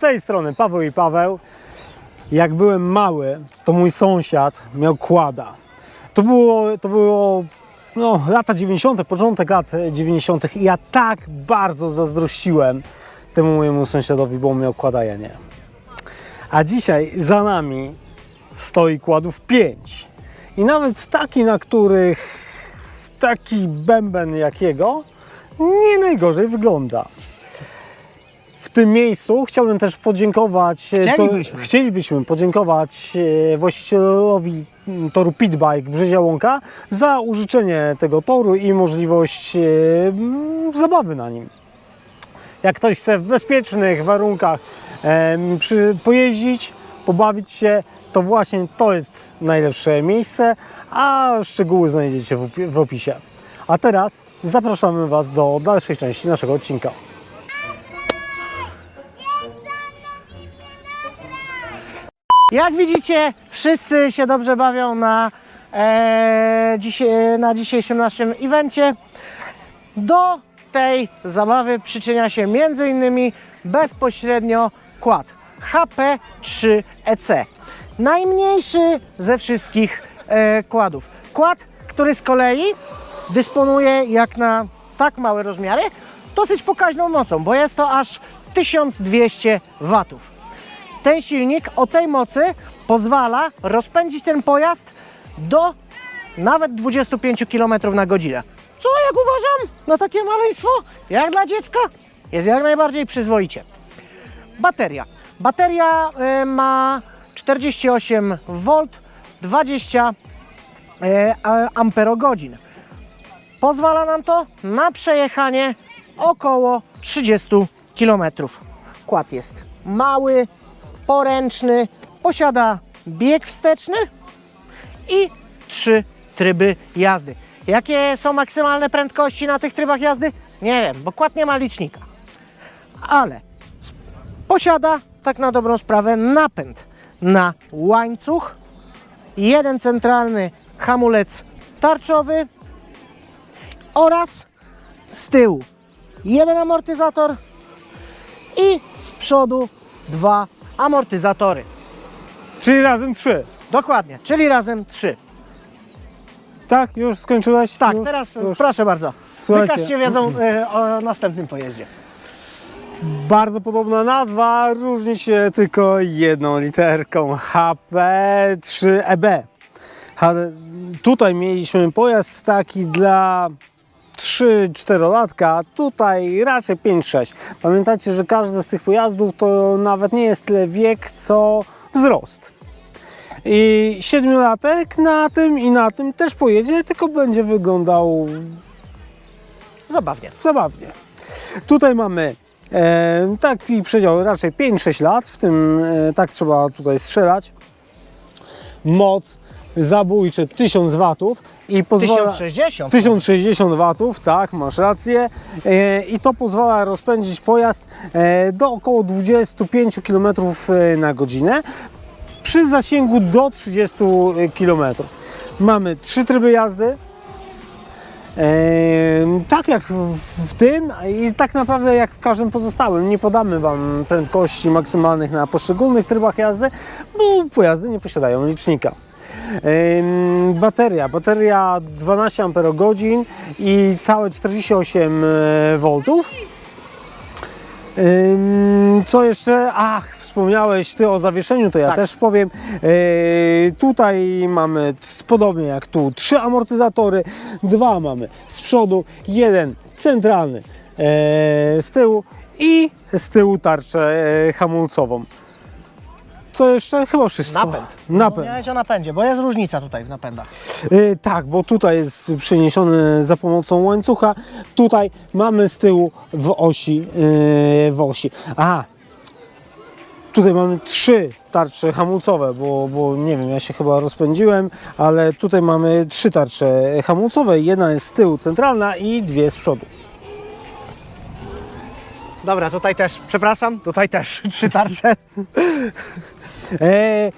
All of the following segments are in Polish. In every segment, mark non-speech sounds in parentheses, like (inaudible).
tej strony Paweł i Paweł. Jak byłem mały, to mój sąsiad miał kłada. To było, to było no, lata 90., początek lat 90. i ja tak bardzo zazdrościłem temu mojemu sąsiadowi, bo on miał kłada, ja nie. A dzisiaj za nami stoi kładów 5. I nawet taki, na których taki bęben jakiego nie najgorzej wygląda. W tym miejscu chciałbym też podziękować. e, Chcielibyśmy. To, chcielibyśmy podziękować e, właścicielowi toru Pitbike Brzezia Łąka za użyczenie tego toru i możliwość e, zabawy na nim. Jak ktoś chce w bezpiecznych warunkach em, przy, pojeździć, pobawić się, to właśnie to jest najlepsze miejsce, a szczegóły znajdziecie w opisie. A teraz zapraszamy Was do dalszej części naszego odcinka. Jak widzicie, wszyscy się dobrze bawią na, e, dzisiaj, na dzisiejszym naszym evencie. Do tej zabawy przyczynia się m.in. bezpośrednio kład HP3EC. Najmniejszy ze wszystkich e, kładów. Kład, który z kolei dysponuje jak na tak małe rozmiary dosyć pokaźną mocą, bo jest to aż 1200 watów. Ten silnik o tej mocy pozwala rozpędzić ten pojazd do nawet 25 km na godzinę. Co jak uważam na takie maleństwo, jak dla dziecka, jest jak najbardziej przyzwoicie. Bateria. Bateria e, ma 48 V, 20 e, a- amperogodzin. Pozwala nam to na przejechanie około 30 km. Kład jest mały, poręczny, posiada bieg wsteczny i trzy tryby jazdy. Jakie są maksymalne prędkości na tych trybach jazdy? Nie wiem, bo kład nie ma licznika. Ale posiada tak na dobrą sprawę napęd na łańcuch, jeden centralny hamulec tarczowy oraz z tyłu jeden amortyzator i z przodu dwa amortyzatory. Czyli razem trzy. Dokładnie, czyli razem trzy. Tak? Już skończyłeś? Tak, już, teraz już. proszę bardzo. Słuchajcie. Wykażcie wiedzą e, o następnym pojeździe. Bardzo podobna nazwa, różni się tylko jedną literką HP3EB. Ha- Tutaj mieliśmy pojazd taki dla 3-4 latka, tutaj raczej 5-6. Pamiętajcie, że każdy z tych pojazdów to nawet nie jest tyle wiek, co wzrost. I siedmiolatek na tym i na tym też pojedzie, tylko będzie wyglądał Zabawnie. zabawnie. Tutaj mamy e, taki przedział raczej 5-6 lat, w tym e, tak trzeba tutaj strzelać. Moc zabójczy 1000 watów i pozwala... 1060. 1060 watów, tak, masz rację. E, I to pozwala rozpędzić pojazd e, do około 25 km na godzinę przy zasięgu do 30 km. Mamy trzy tryby jazdy. E, tak jak w tym i tak naprawdę jak w każdym pozostałym. Nie podamy Wam prędkości maksymalnych na poszczególnych trybach jazdy, bo pojazdy nie posiadają licznika. Bateria, bateria 12 Ah i całe 48 V. Ym, Co jeszcze? Ach, wspomniałeś Ty o zawieszeniu, to ja Tak. też powiem. Yy, tutaj mamy podobnie jak tu trzy amortyzatory, dwa mamy z przodu, jeden centralny e, z tyłu i z tyłu tarczę e, hamulcową. Co jeszcze? Chyba wszystko. Napęd. Napęd. Wspomniałeś o napędzie, bo jest różnica tutaj w napędach. E, tak, bo tutaj jest przeniesiony za pomocą łańcucha. Tutaj mamy z tyłu w osi. e, w osi. Aha. Tutaj mamy trzy tarcze hamulcowe, bo, bo nie wiem, ja się chyba rozpędziłem, ale tutaj mamy trzy tarcze hamulcowe. Jedna jest z tyłu centralna i dwie z przodu. Dobra, tutaj też, przepraszam, tutaj też (laughs) trzy tarcze. E,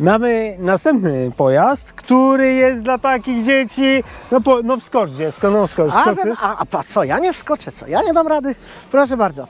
mamy następny pojazd, który jest dla takich dzieci. No, po, no wskocz dziecko, no wskocz, A, że, a, a co, ja nie wskoczę, co? Ja nie dam rady? Proszę bardzo.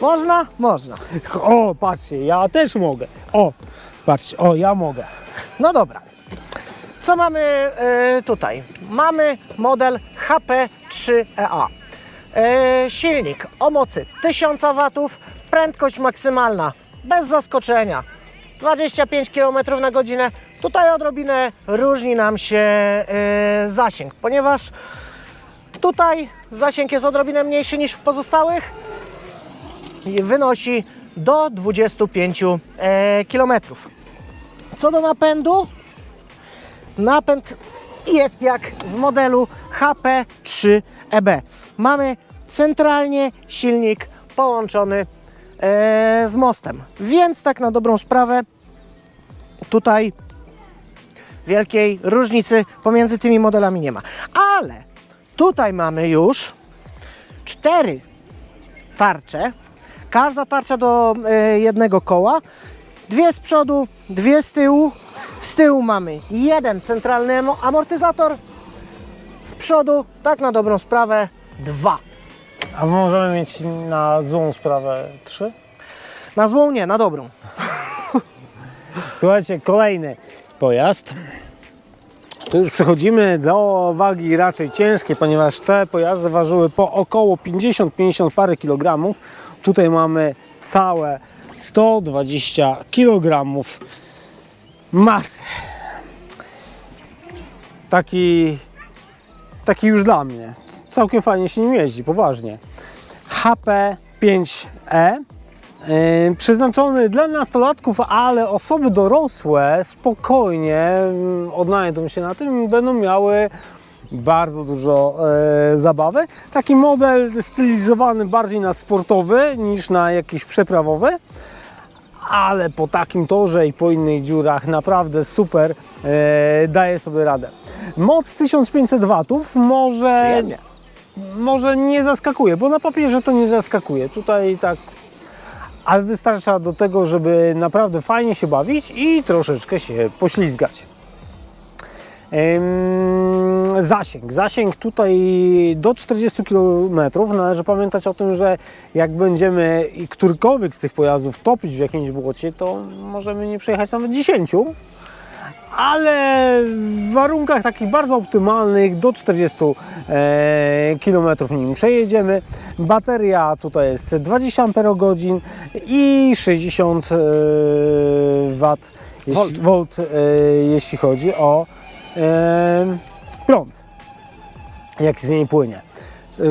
Można? Można. O, patrzcie, ja też mogę. O, patrzcie, o, ja mogę. No dobra. Co mamy e, tutaj? Mamy model HP3EA. E, silnik o mocy 1000 W, prędkość maksymalna bez zaskoczenia 25 km na godzinę. Tutaj odrobinę różni nam się e, zasięg, ponieważ tutaj zasięg jest odrobinę mniejszy niż w pozostałych i wynosi do 25 e, km. Co do napędu, napęd jest jak w modelu HP3EB. Mamy centralnie silnik połączony z mostem, więc tak na dobrą sprawę tutaj wielkiej różnicy pomiędzy tymi modelami nie ma. Ale tutaj mamy już cztery tarcze, każda tarcza do e, jednego koła, dwie z przodu, dwie z tyłu. Z tyłu mamy jeden centralny amo- amortyzator, z przodu, tak na dobrą sprawę, dwa. A możemy mieć na złą sprawę trzy? Na złą nie, na dobrą. Słuchajcie, kolejny pojazd. Tu już przechodzimy do wagi raczej ciężkiej, ponieważ te pojazdy ważyły po około 50-50 parę kilogramów. Tutaj mamy całe 120 kilogramów masy. Taki, taki już dla mnie. Całkiem fajnie się nim jeździ, poważnie. HP5E Yy, przeznaczony dla nastolatków, ale osoby dorosłe spokojnie mm, odnajdą się na tym będą miały bardzo dużo e, zabawy. Taki model stylizowany bardziej na sportowy niż na jakiś przeprawowy, ale po takim torze i po innych dziurach naprawdę super e, daje sobie radę. Moc 1500 watów może Przyjemnie. Może nie zaskakuje, bo na papierze to nie zaskakuje. Tutaj tak, ale wystarcza do tego, żeby naprawdę fajnie się bawić i troszeczkę się poślizgać. Zasięg. Zasięg tutaj do 40 km. Należy pamiętać o tym, że jak będziemy którykolwiek z tych pojazdów topić w jakimś błocie, to możemy nie przejechać nawet 10 ale w warunkach takich bardzo optymalnych do 40 e, km nim przejedziemy. Bateria tutaj jest 20 Ah i 60 e, W jeśli, volt, e, jeśli chodzi o prąd, jak z niej płynie.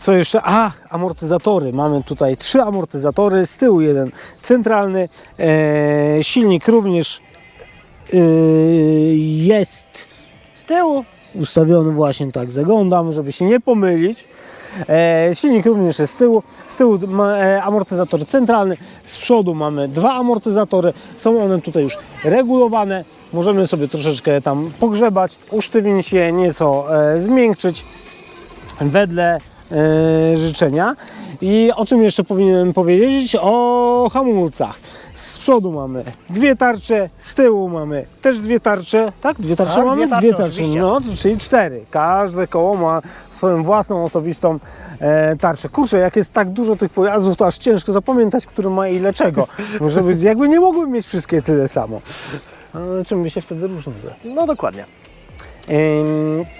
Co jeszcze? A, amortyzatory. Mamy tutaj trzy amortyzatory, z tyłu jeden centralny, silnik również jest Z tyłu. ustawiony właśnie tak, zaglądam, żeby się nie pomylić. E, silnik również jest z tyłu, z tyłu ma, e, amortyzator centralny, z przodu mamy dwa amortyzatory, są one tutaj już regulowane, możemy sobie troszeczkę tam pogrzebać, usztywnić je, nieco e, zmiękczyć. Wedle życzenia. I o czym jeszcze powinienem powiedzieć? O hamulcach. Z przodu mamy dwie tarcze, z tyłu mamy też dwie tarcze, tak? Dwie tarcze Tak, mamy? dwie tarcze, oczywiście. no, czyli cztery. Każde koło ma swoją własną, osobistą e, tarczę. Kurczę, jak jest tak dużo tych pojazdów, to aż ciężko zapamiętać, który ma ile czego. (laughs) Żeby jakby nie mogły mieć wszystkie tyle samo. Ale czym by się wtedy różniły? No dokładnie.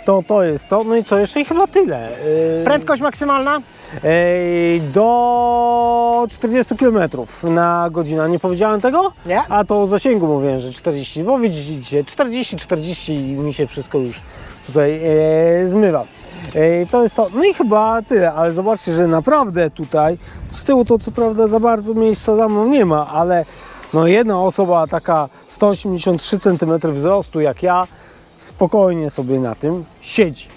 To, to jest to. No i co jeszcze? I chyba tyle. Prędkość maksymalna? Do 40 km na godzinę. Nie powiedziałem tego? Nie. A to o zasięgu mówiłem, że 40, bo widzicie, 40, 40 i mi się wszystko już tutaj e, zmywa. E, to jest to. No i chyba tyle, ale zobaczcie, że naprawdę tutaj z tyłu to co prawda za bardzo miejsca za mną nie ma, ale no jedna osoba taka 183 cm wzrostu jak ja spokojnie sobie na tym siedzi.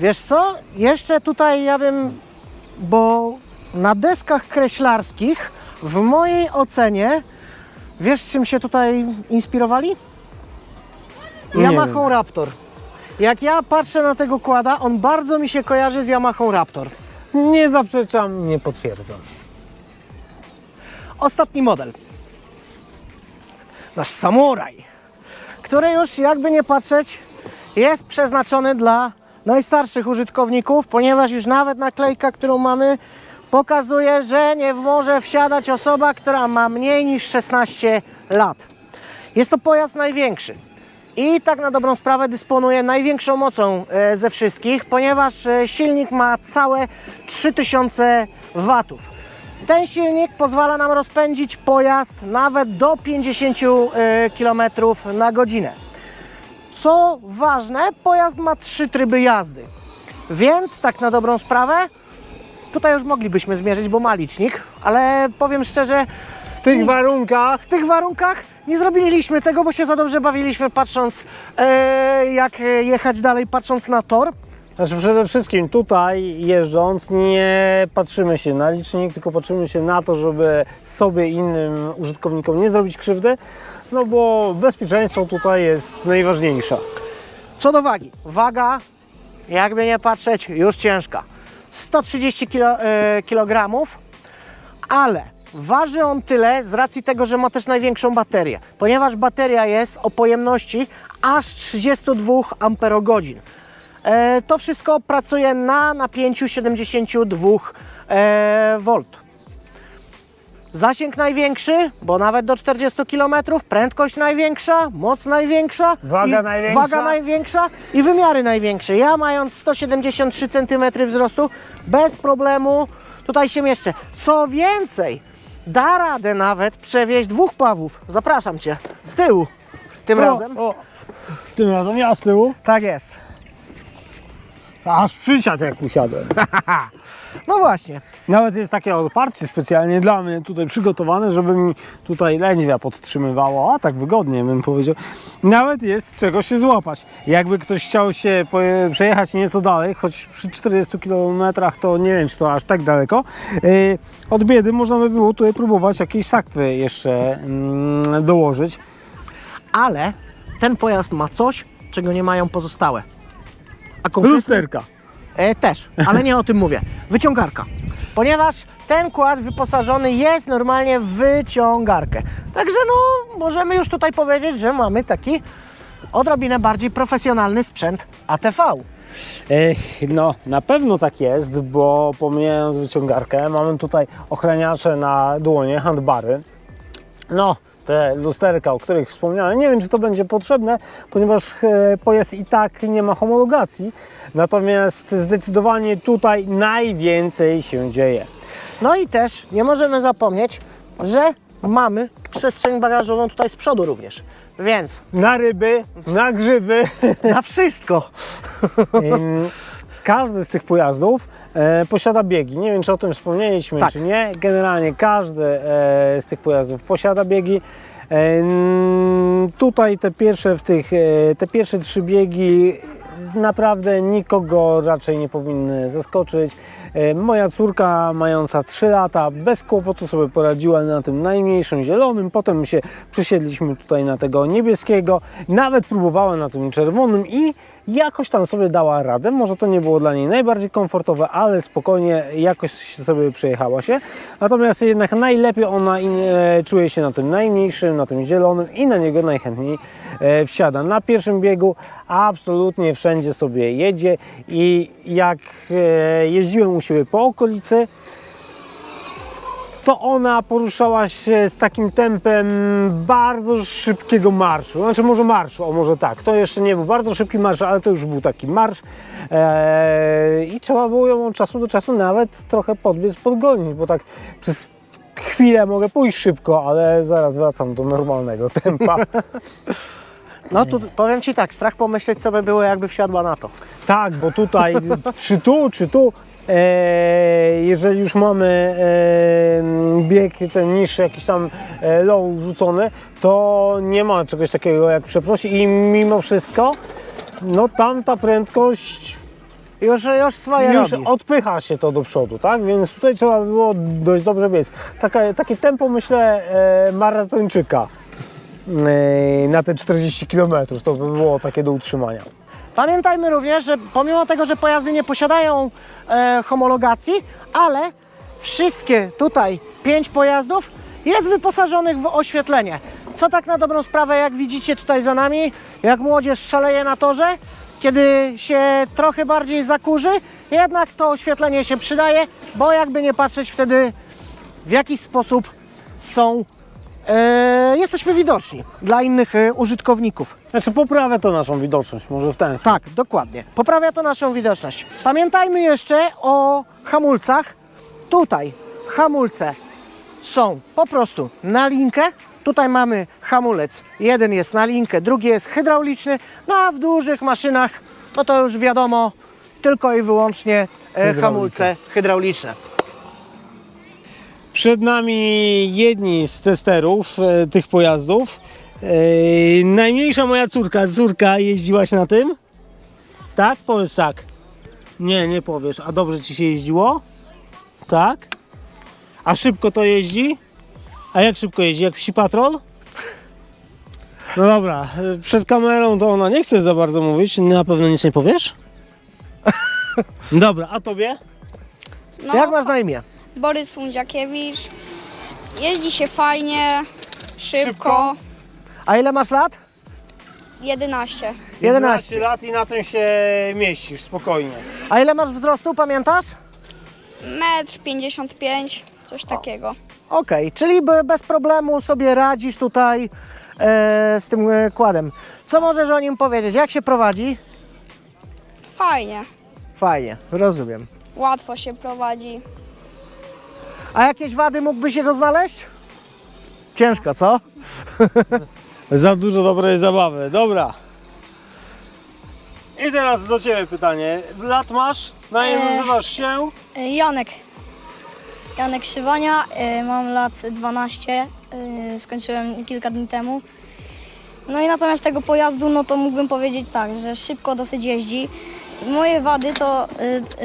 Wiesz co? Jeszcze tutaj ja bym, bo na deskach kreślarskich w mojej ocenie, wiesz czym się tutaj inspirowali? Nie Yamaha wiem. Raptor. Jak ja patrzę na tego kłada, on bardzo mi się kojarzy z Yamaha Raptor. Nie zaprzeczam, nie potwierdzam. Ostatni model. Nasz Samuraj, który już jakby nie patrzeć jest przeznaczony dla najstarszych użytkowników, ponieważ już nawet naklejka, którą mamy pokazuje, że nie może wsiadać osoba, która ma mniej niż 16 lat. Jest to pojazd największy. I tak na dobrą sprawę dysponuje największą mocą e, ze wszystkich, ponieważ e, silnik ma całe 3000 watów. Ten silnik pozwala nam rozpędzić pojazd nawet do 50 km na godzinę. Co ważne, pojazd ma trzy tryby jazdy. Więc tak na dobrą sprawę, tutaj już moglibyśmy zmierzyć, bo ma licznik, ale powiem szczerze, W tych warunkach w tych warunkach nie zrobiliśmy tego, bo się za dobrze bawiliśmy patrząc e, jak e, jechać dalej, patrząc na tor. Znaczy przede wszystkim tutaj jeżdżąc nie patrzymy się na licznik, tylko patrzymy się na to, żeby sobie innym użytkownikom nie zrobić krzywdy, no bo bezpieczeństwo tutaj jest najważniejsze. Co do wagi. Waga, jakby nie patrzeć, już ciężka. 130 kilo, e, kg, ale waży on tyle z racji tego, że ma też największą baterię, ponieważ bateria jest o pojemności aż 32 amperogodzin. E, to wszystko pracuje na napięciu 72 e, V. Zasięg największy, bo nawet do 40 km, prędkość największa, moc największa, Waga największa. waga największa i wymiary największe. Ja mając 173 cm wzrostu, bez problemu tutaj się mieszczę. Co więcej, da radę nawet przewieźć dwóch pawów. Zapraszam Cię, z tyłu tym razem. O, o, tym razem ja z tyłu. Tak jest. Aż przysiadł jak usiadłem. (laughs) No właśnie. Nawet jest takie odparcie specjalnie dla mnie tutaj przygotowane, żeby mi tutaj lędźwia podtrzymywało, a tak wygodnie bym powiedział. Nawet jest z czego się złapać. Jakby ktoś chciał się przejechać nieco dalej, choć przy 40 km to nie wiem, czy to aż tak daleko, yy, od biedy można by było tutaj próbować jakieś sakwy jeszcze mm, dołożyć. Ale ten pojazd ma coś, czego nie mają pozostałe. A konkretnie Lusterka. E, też, ale nie o tym mówię. Wyciągarka. Ponieważ ten kład wyposażony jest normalnie w wyciągarkę. Także no, możemy już tutaj powiedzieć, że mamy taki odrobinę bardziej profesjonalny sprzęt ATV. Ech, No, na pewno tak jest, bo pomijając wyciągarkę, mamy tutaj ochraniacze na dłonie, handbary. No, te lusterka, o których wspomniałem, nie wiem, czy to będzie potrzebne, ponieważ e, pojazd i tak nie ma homologacji. Natomiast zdecydowanie tutaj najwięcej się dzieje. No i też nie możemy zapomnieć, że mamy przestrzeń bagażową tutaj z przodu również. Więc Na ryby, na grzyby. (laughs) na wszystko. Każdy z tych pojazdów e, posiada biegi. Nie wiem, czy o tym wspomnieliśmy, Tak. czy nie. Generalnie każdy e, z tych pojazdów posiada biegi. Ym, Tutaj te pierwsze, w tych, e, te pierwsze trzy biegi naprawdę nikogo raczej nie powinny zaskoczyć. E, Moja córka, mająca 3 lata, bez kłopotu sobie poradziła na tym najmniejszym zielonym. Potem się przesiedliśmy tutaj na tego niebieskiego. Nawet próbowała na tym czerwonym i jakoś tam sobie dała radę. Może to nie było dla niej najbardziej komfortowe, ale spokojnie jakoś sobie przejechała się. Natomiast jednak najlepiej ona e, czuje się na tym najmniejszym, na tym zielonym i na niego najchętniej e, wsiada. Na pierwszym biegu absolutnie wszędzie sobie jedzie i jak e, jeździłem u siebie po okolicy, to ona poruszała się z takim tempem bardzo szybkiego marszu. Znaczy może marszu, o może tak. To jeszcze nie był bardzo szybki marsz, ale to już był taki marsz. Eee, I trzeba było ją od czasu do czasu nawet trochę podbiec, podgonić, bo tak przez chwilę mogę pójść szybko, ale zaraz wracam do normalnego tempa. (laughs) No tu powiem Ci tak, strach pomyśleć co by było jakby wsiadła na to. Tak, bo tutaj czy tu, czy tu, jeżeli już mamy e, bieg ten niższy, jakiś tam e, low rzucony, to nie ma czegoś takiego jak przeprosi i mimo wszystko, no tam ta prędkość Już, już swoje już robi. odpycha się to do przodu, tak? Więc tutaj trzeba by było dość dobrze biec. Taka, takie tempo myślę e, maratończyka e, na te 40 km, to by było takie do utrzymania. Pamiętajmy również, że pomimo tego, że pojazdy nie posiadają e, homologacji, ale wszystkie tutaj pięć pojazdów jest wyposażonych w oświetlenie. Co tak na dobrą sprawę, jak widzicie tutaj za nami, jak młodzież szaleje na torze, kiedy się trochę bardziej zakurzy, jednak to oświetlenie się przydaje, bo jakby nie patrzeć wtedy w jakiś sposób są, e, jesteśmy widoczni dla innych e, użytkowników. Znaczy poprawia to naszą widoczność, może w ten sposób. Tak, dokładnie. Poprawia to naszą widoczność. Pamiętajmy jeszcze o hamulcach. Tutaj hamulce są po prostu na linkę. Tutaj mamy hamulec. Jeden jest na linkę, drugi jest hydrauliczny. No a w dużych maszynach, no to już wiadomo, tylko i wyłącznie e, hamulce hydrauliczne. Przed nami jedni z testerów e, tych pojazdów. E, najmniejsza moja córka, córka, jeździłaś na tym? Tak? Powiedz tak. Nie, nie powiesz. A dobrze ci się jeździło? Tak? A szybko to jeździ? A jak szybko jeździ? Jak wsi patrol? No dobra, e, przed kamerą to ona nie chce za bardzo mówić. Na pewno nic nie powiesz? (laughs) Dobra, a tobie? No, Jak masz na imię? Borys Łundziakiewicz. Jeździ się fajnie, szybko. Szybko? A ile masz lat? 11. 11. lat i na tym się mieścisz, spokojnie. A ile masz wzrostu, pamiętasz? Metr 55, coś takiego. Okej, czyli be- bez problemu sobie radzisz tutaj e, z tym e, kładem. Co możesz o nim powiedzieć? Jak się prowadzi? Fajnie. Fajnie, rozumiem. Łatwo się prowadzi. A jakieś wady mógłby się znaleźć? Ciężko, co? (laughs) Za dużo dobrej zabawy, dobra. I teraz do Ciebie pytanie. Lat masz? Na ile Eee. nazywasz się? E, Janek. Janek Szywania, e, mam lat 12, e, skończyłem kilka dni temu. No i natomiast tego pojazdu, no to mógłbym powiedzieć tak, że szybko dosyć jeździ. Moje wady to,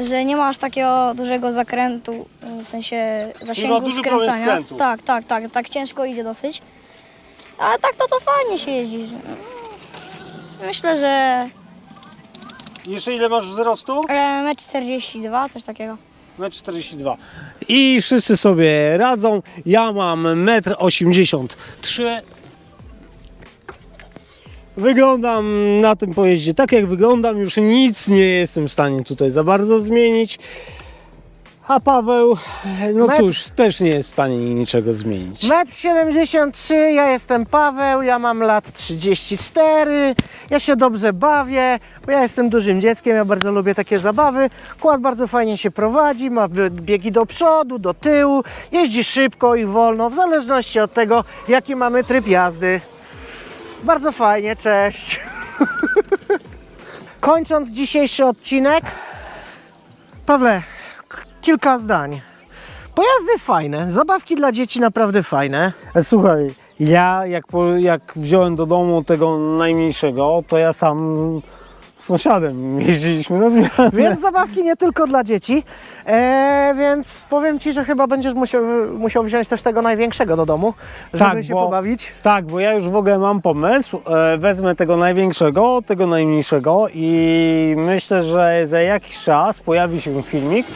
e, że nie ma aż takiego dużego zakrętu, e, w sensie zasięgu duży problem skręcania. skrętu. Tak, tak, tak, tak ciężko idzie dosyć. Ale tak to to fajnie się jeździ. Myślę, że Jeszcze ile masz wzrostu? e, metr 42, coś takiego. 1,42 m. I wszyscy sobie radzą. Ja mam 1,83 m. Wyglądam na tym pojeździe tak jak wyglądam, już nic nie jestem w stanie tutaj za bardzo zmienić. A Paweł, no Metr- cóż, też nie jest w stanie niczego zmienić. 1,73 m, ja jestem Paweł, ja mam lat 34, ja się dobrze bawię, bo ja jestem dużym dzieckiem, ja bardzo lubię takie zabawy. Kład bardzo fajnie się prowadzi, ma bie- biegi do przodu, do tyłu, jeździ szybko i wolno, w zależności od tego, jaki mamy tryb jazdy. Bardzo fajnie, cześć. (laughs) Kończąc dzisiejszy odcinek, Pawle, kilka zdań. Pojazdy fajne, zabawki dla dzieci naprawdę fajne. Słuchaj, ja jak, jak wziąłem do domu tego najmniejszego, to ja sam z sąsiadem jeździliśmy na zmianę. Więc zabawki nie tylko dla dzieci. E, więc powiem Ci, że chyba będziesz musiał, musiał wziąć też tego największego do domu, żeby Tak, się bo- pobawić. Tak, bo ja już w ogóle mam pomysł. E, wezmę tego największego, tego najmniejszego i myślę, że za jakiś czas pojawi się filmik,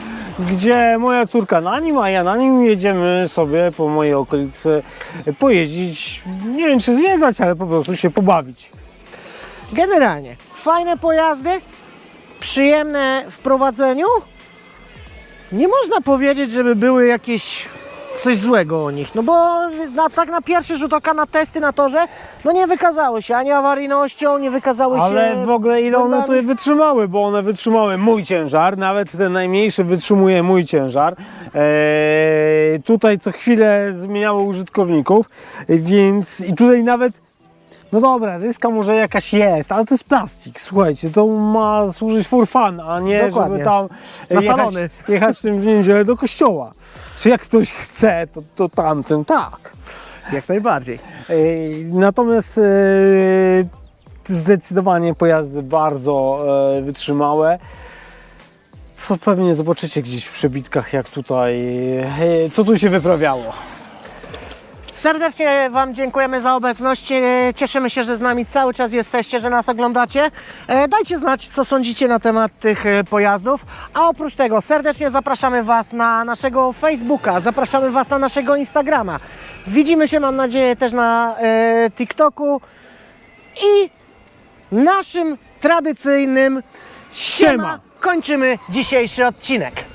gdzie moja córka na nim, a ja na nim jedziemy sobie po mojej okolicy pojeździć. Nie wiem czy zwiedzać, ale po prostu się pobawić. Generalnie fajne pojazdy, przyjemne w prowadzeniu. Nie można powiedzieć, żeby były jakieś coś złego o nich, no bo na, tak na pierwszy rzut oka na testy na torze, no nie wykazały się ani awaryjnością, nie wykazały się... Ale w ogóle ile one tutaj wytrzymały, bo one wytrzymały mój ciężar, nawet ten najmniejszy wytrzymuje mój ciężar. Eee, tutaj co chwilę zmieniały użytkowników, więc i tutaj nawet no dobra, ryska może jakaś jest, ale to jest plastik, słuchajcie, to ma służyć for fun, a nie Dokładnie. żeby tam Na jechać, salony. (laughs) jechać tym w niedzielę do kościoła. Czy jak ktoś chce, to, to tamten tak. Jak najbardziej. Ej, Natomiast e, zdecydowanie pojazdy bardzo e, wytrzymałe. Co pewnie zobaczycie gdzieś w przebitkach, jak tutaj, e, co tu się wyprawiało. Serdecznie Wam dziękujemy za obecność. E, Cieszymy się, że z nami cały czas jesteście, że nas oglądacie. E, Dajcie znać, co sądzicie na temat tych e, pojazdów. A oprócz tego serdecznie zapraszamy Was na naszego Facebooka, zapraszamy Was na naszego Instagrama. Widzimy się, mam nadzieję, też na TikToku. I naszym tradycyjnym Siema. siema kończymy dzisiejszy odcinek.